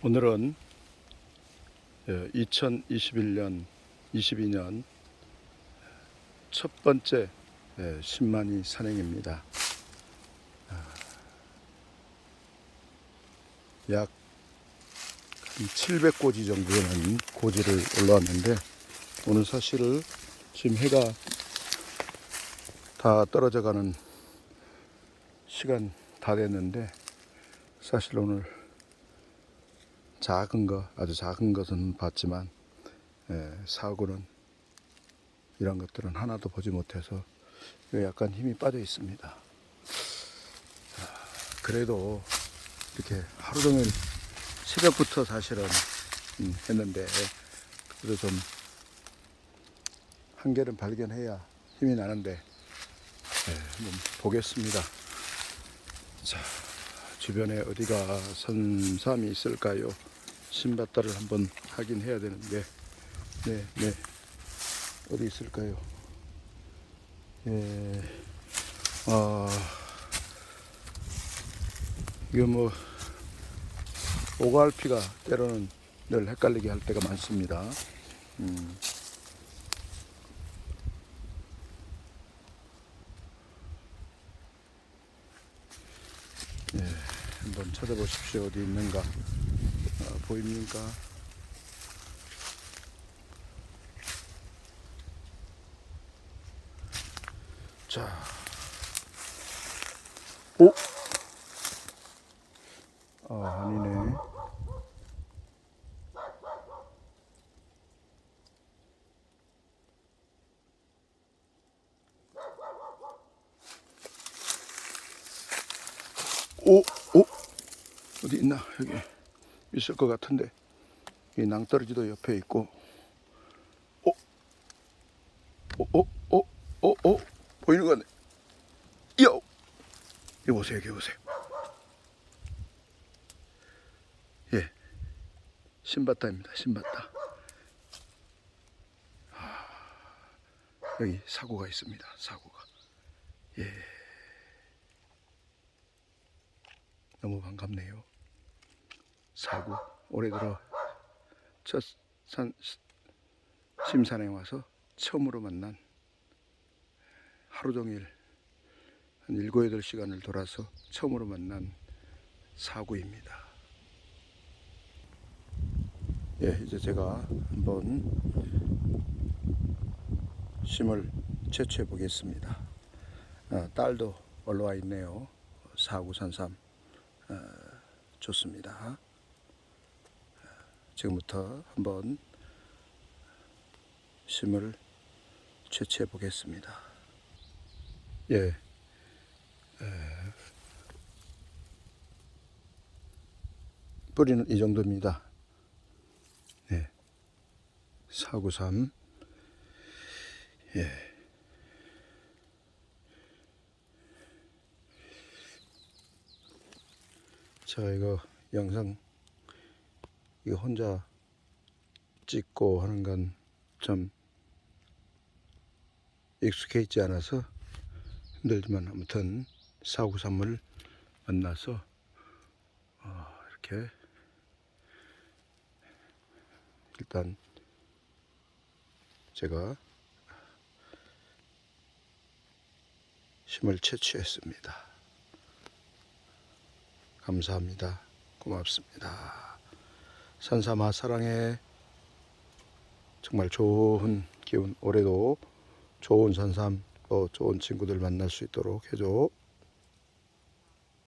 오늘은 2021년, 22년 첫 번째 예, 10만이 산행입니다. 아, 약 700고지 정도 되는 고지를 올라왔는데 오늘 사실 지금 해가 다 떨어져 가는 시간 다 됐는데 사실 오늘 작은 거 아주 작은 것은 봤지만 예, 사고는 이런 것들은 하나도 보지 못해서 약간 힘이 빠져 있습니다. 아, 그래도 이렇게 하루 종일 새벽부터 사실은 음, 했는데 그래도 좀 한계는 발견해야 힘이 나는데 예, 보겠습니다. 자, 주변에 어디가 선삼이 있을까요? 신바다를 한번 확인해야 되는데, 네, 네, 어디 있을까요? 예, 아, 이거 뭐 오갈피가 때로는 늘 헷갈리게 할 때가 많습니다. 음. 한번 찾아보십시오. 어디 있는가? 아, 보입니까? 자, 오, 아 아니네. 오, 오, 어디 있나? 여기 있을 것 같은데. 이 낭떠러지도 옆에 있고. 오, 오, 오, 오, 오, 오, 보이는 거네. 요, 여기 보세요, 여기 보세요. 예, 신바다입니다, 신바다. 아, 여기 사고가 있습니다, 사고가. 예. 너무 반갑네요. 사고 올해 들어 첫 산 심산에 와서 처음으로 만난 하루 종일 한 일곱 여덟 시간을 돌아서 처음으로 만난 사고입니다. 예, 이제 제가 한번 심을 채취해 보겠습니다. 아, 딸도 올라와 있네요. 사구산삼. 좋습니다. 지금부터 한번 심을 채취해 보겠습니다. 예. 에, 뿌리는 이 정도입니다. 네. 493. 예. 자 이거 영상 이거 혼자 찍고 하는 건 좀 익숙해 있지 않아서 힘들지만 아무튼 사구삼을 만나서 어, 이렇게 일단 제가 힘을 채취했습니다. 감사합니다. 고맙습니다. 산삼아 사랑해. 정말 좋은 기운 올해도 좋은 산삼 또 좋은 친구들 만날 수 있도록 해줘.